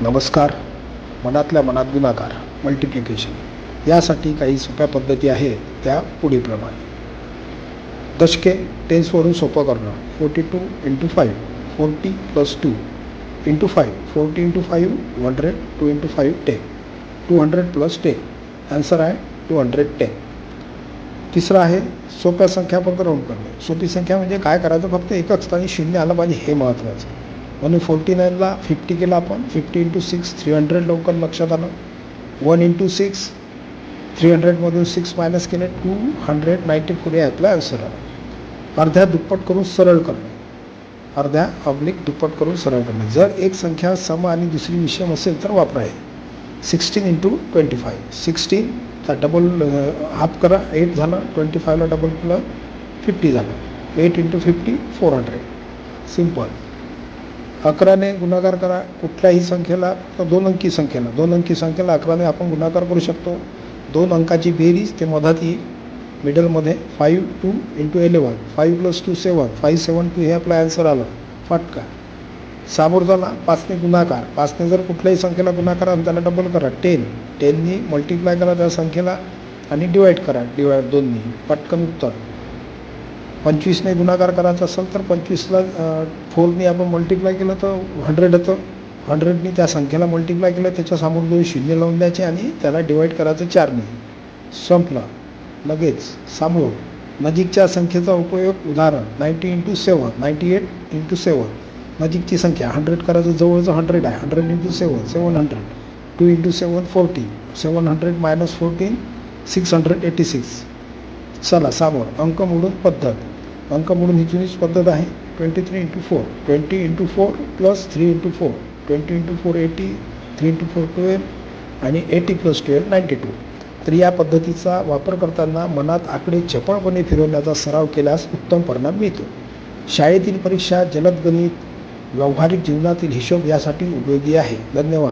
नमस्कार. मनातल्या मनात गुणाकार मल्टिप्लिकेशन यासाठी काही सोप्या पद्धती आहेत त्या पुढीलप्रमाणे. दशके टेन्सवरून सोपं करणं forty two into five forty plus two into five forty into five hundred two into five ten two hundred plus ten answer आहे टू हंड्रेड टेन तिसरं आहे सोप्या संख्या पण राऊंड करणे. सोपी संख्या म्हणजे काय करायचं? फक्त एकच स्थानी शून्य आलं पाहिजे हे महत्त्वाचं म्हणून फोर्टी नाईनला फिफ्टी केला आपण. Fifty into six three hundred लवकर लक्षात आलं. वन इंटू सिक्स थ्री हंड्रेडमधून सिक्स मायनस केले टू हंड्रेड नाईन्टी फोर हे आपला आन्सर आला. अर्ध्या दुप्पट करून सरळ करणे. अर्ध्या ऑब्लिक दुप्पट करून सरळ करणे. जर एक संख्या सम आणि दुसरी विषम असेल तर वापरा हे. सिक्स्टीन इंटू ट्वेंटी फाईव्ह सिक्स्टीनचा डबल हाफ करा. एट झालं ट्वेंटी फाईव्हला डबल केलं फिफ्टी झालं. Eight into fifty four hundred simple अकराने गुणाकार करा कुठल्याही संख्येला तर दोन अंकी संख्येला दोन अंकी संख्येला अकराने आपण गुणाकार करू शकतो. दोन अंकाची बेरीज ते मधात येईल. मिडलमध्ये five two into eleven five plus two seven five seven two हे आपलं ॲन्सर आलं. फाटका. सामोर झाला पाचने गुणाकार पाचने जर कुठल्याही संख्येला गुणाकार आणि त्याला डबल करा. टेन टेननी मल्टिप्लाय करा त्या संख्येला आणि डिवाईड करा. डिवाईड दोननी पटकन उत्तर. पंचवीसने गुणाकार करायचा असेल तर पंचवीसला फोरनी आपण मल्टिप्लाय केलं तर हंड्रेड येतं. हंड्रेडनी त्या संख्येला मल्टिप्लाय केलं त्याच्यासमोर दोन शून्य लावून द्यायचे आणि त्याला डिवाईड करायचं चारने. संपला. लगेच सामोर नजीकच्या संख्येचा उपयोग उदाहरण ninety into seven ninety eight into seven नजीकची संख्या हंड्रेड करायचं जवळचं हंड्रेड आहे. Hundred into seven seven hundred two into seven forty seven hundred minus fourteen six hundred eighty six चला सामोर. अंक मोडून पद्धत. अंक मोडून ही जुनीच पद्धत आहे. Twenty three into four twenty into four plus three into four twenty into four eighty three into four twelve आणि eighty plus twelve ninety two तर या पद्धतीचा वापर करताना मनात आकडे चपळपणे फिरवण्याचा सराव केल्यास उत्तम परिणाम मिळतो. शाळेतील परीक्षा जलद गणित व्यावहारिक जीवनातील हिशोब यासाठी उपयोगी आहे. धन्यवाद.